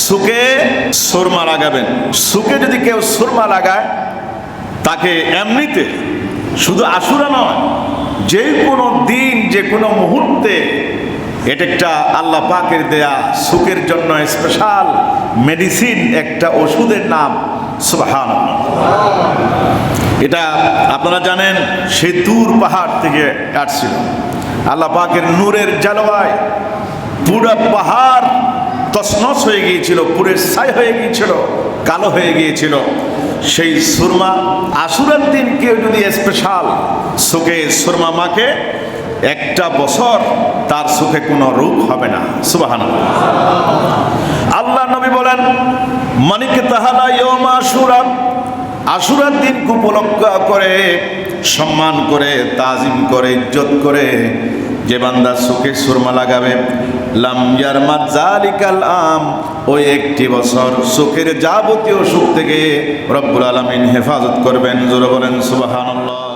সুকে সুরমা লাগাবেন। সুকে যদি কেউ সুরমা লাগায়, তাকে এমনিতে শুধু আশুরা নয়, যে কোনো দিন, যে কোনো মুহূর্তে এটা একটা আল্লাহ পাকের দেয়া সুখের জন্য স্পেশাল মেডিসিন একটা ওষুধের নাম সুবাহান এটা আপনারা জানেন, সে দূর পাহাড় থেকে কাটছিল আল্লাহ পাকের নূরের জালওয়ায় পুরো পাহাড় তসনস হয়ে গিয়েছিল পুরে ছাই হয়ে গিয়েছিল, কালো হয়ে গিয়েছিল। সেই সুরমা আশুরার দিন কেউ যদি স্পেশাল সুখে সুরমা মাকে একটা বছর তার সুখে কোনো রূপ হবে না। সুবাহান আল্লাহ নবী বলেন, মানিকে তাহালা ইয়ম আশুরা। আশুরার দিন উপলক্ষ করে, সম্মান করে, তাজিম করে, ইজ্জত করে যে বান্দা সুখে সুরমা লাগাবে লামজার মাজালিকাল আম ওই একটি বছর সুখের যাবতীয় সুখ থেকে রব্বুল আলমিন হেফাজত করবেন। জোরে বলেন সুবাহান্লাহ